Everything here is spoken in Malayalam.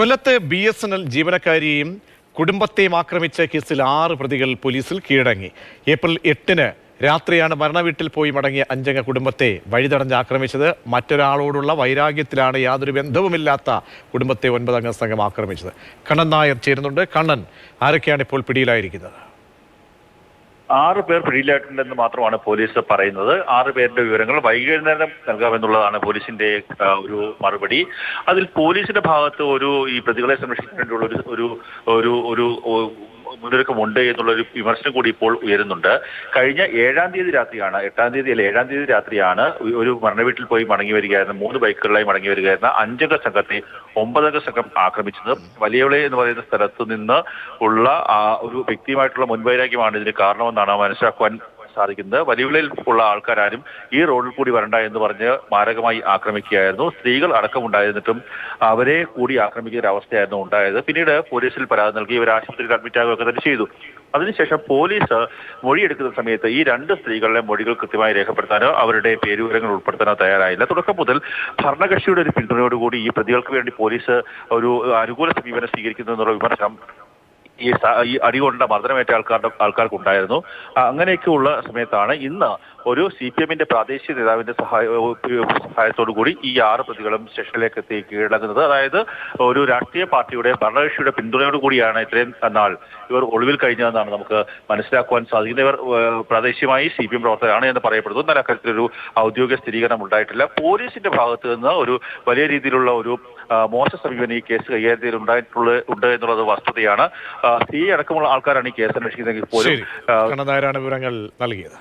കൊല്ലത്ത് ബി എസ് എൻ എൽ ജീവനക്കാരിയെയും കുടുംബത്തെയും ആക്രമിച്ച കേസിൽ ആറ് പ്രതികൾ പോലീസിൽ കീഴടങ്ങി. ഏപ്രിൽ എട്ടിന് രാത്രിയാണ് മരണവീട്ടിൽ പോയി മടങ്ങിയ അഞ്ചംഗ കുടുംബത്തെ വഴിതടഞ്ഞ് ആക്രമിച്ചത്. മറ്റൊരാളോടുള്ള വൈരാഗ്യത്തിലാണ് യാതൊരു ബന്ധവുമില്ലാത്ത കുടുംബത്തെ ഒൻപതംഗ സംഘം ആക്രമിച്ചത്. കണ്ണൻ നായർ ചേരുന്നുണ്ട്. കണ്ണൻ ആരൊക്കെയാണ് ഇപ്പോൾ പിടിയിലായിരിക്കുന്നത്? ആറ് പേർ പിടിയിലായിട്ടുണ്ടെന്ന് മാത്രമാണ് പോലീസ് പറയുന്നത്. ആറ് പേരുടെ വിവരങ്ങൾ വൈകുന്നേരം നൽകാമെന്നുള്ളതാണ് പോലീസിന്റെ ഒരു മറുപടി. അതിൽ പോലീസിന്റെ ഭാഗത്ത് ഒരു ഈ പ്രതികളെ സംരക്ഷിക്കാൻ വേണ്ടിയുള്ള ഒരു ഒരു ഒരു മുന്നൊരുക്കമുണ്ട് എന്നുള്ള ഒരു വിമർശനം കൂടി ഇപ്പോൾ ഉയരുന്നുണ്ട്. കഴിഞ്ഞ ഏഴാം തീയതി രാത്രിയാണ് എട്ടാം തീയതി അല്ല ഏഴാം തീയതി രാത്രിയാണ് ഒരു മരണവീട്ടിൽ പോയി മടങ്ങി വരികയായിരുന്ന മൂന്ന് ബൈക്കുകളിലായി മടങ്ങി വരികയായിരുന്ന അഞ്ചംഗ സംഘത്തെ ഒമ്പതംഗ സംഘം ആക്രമിച്ചത്. വലിയവളെ എന്ന് പറയുന്ന സ്ഥലത്ത് നിന്ന് ഉള്ള ഒരു വ്യക്തിയുമായിട്ടുള്ള മുൻവൈരാഗ്യമാണ് ഇതിന് കാരണമെന്നാണ് മനസ്സിലാക്കുവാൻ സാധിക്കുന്നത്. വലിയുള്ളിൽ ഉള്ള ആൾക്കാരും ഈ റോഡിൽ കൂടി വരണ്ട എന്ന് പറഞ്ഞ് മാരകമായി ആക്രമിക്കുകയായിരുന്നു. സ്ത്രീകൾ അടക്കമുണ്ടായിരുന്നിട്ടും അവരെ കൂടി ആക്രമിക്കുന്ന ഒരു അവസ്ഥയായിരുന്നു ഉണ്ടായത്. പിന്നീട് പോലീസിൽ പരാതി നൽകി ഇവർ ആശുപത്രിയിൽ അഡ്മിറ്റ് ആകുകയൊക്കെ തന്നെ ചെയ്തു. അതിനുശേഷം പോലീസ് മൊഴിയെടുക്കുന്ന സമയത്ത് ഈ രണ്ട് സ്ത്രീകളുടെ മൊഴികൾ കൃത്യമായി രേഖപ്പെടുത്താനോ അവരുടെ പേരുവിവരങ്ങൾ ഉൾപ്പെടുത്താനോ തയ്യാറായില്ല. തുടക്കം മുതൽ ഭരണകക്ഷിയുടെ ഒരു പിന്തുണയോടുകൂടി ഈ പ്രതികൾക്ക് വേണ്ടി പോലീസ് ഒരു അനുകൂല സമീപനം സ്വീകരിക്കുന്നു എന്നുള്ള വിമർശനം ഈ അടികൊണ്ട മർദ്ദനമേറ്റ ആൾക്കാരുടെ ആൾക്കാർക്കുണ്ടായിരുന്നു. അങ്ങനെയൊക്കെയുള്ള സമയത്താണ് ഇന്ന് ഒരു സി പി എമ്മിന്റെ പ്രാദേശിക നേതാവിന്റെ സഹായ സഹായത്തോടു കൂടി ഈ ആറ് പ്രതികളും സ്റ്റേഷനിലേക്ക് എത്തി കീഴടങ്ങുന്നത്. അതായത് ഒരു രാഷ്ട്രീയ പാർട്ടിയുടെ ഭരണകക്ഷിയുടെ പിന്തുണയോട് കൂടിയാണ് ഇത്രയും നാൾ ഇവർ ഒളിവിൽ കഴിഞ്ഞതെന്നാണ് നമുക്ക് മനസ്സിലാക്കുവാൻ സാധിക്കുന്നത്. ഇവർ പ്രാദേശികമായി സി പി എം പ്രവർത്തകരാണ് എന്ന് പറയപ്പെടുന്നു. എന്നാൽ അക്കാര്യത്തിലൊരു ഔദ്യോഗിക സ്ഥിരീകരണം ഉണ്ടായിട്ടില്ല. പോലീസിന്റെ ഭാഗത്ത് നിന്ന് ഒരു വലിയ രീതിയിലുള്ള ഒരു മോശ സമീപനം ഈ കേസ് കൈകാര്യത്തിൽ ഉണ്ടായിട്ടുള്ള ഉണ്ട് എന്നുള്ളത് വസ്തുതയാണ്. സി അടക്കമുള്ള ആൾക്കാരാണ് ഈ കേസ് അന്വേഷിക്കുന്നതെങ്കിൽ പോലും വിവരങ്ങൾ നൽകിയത്.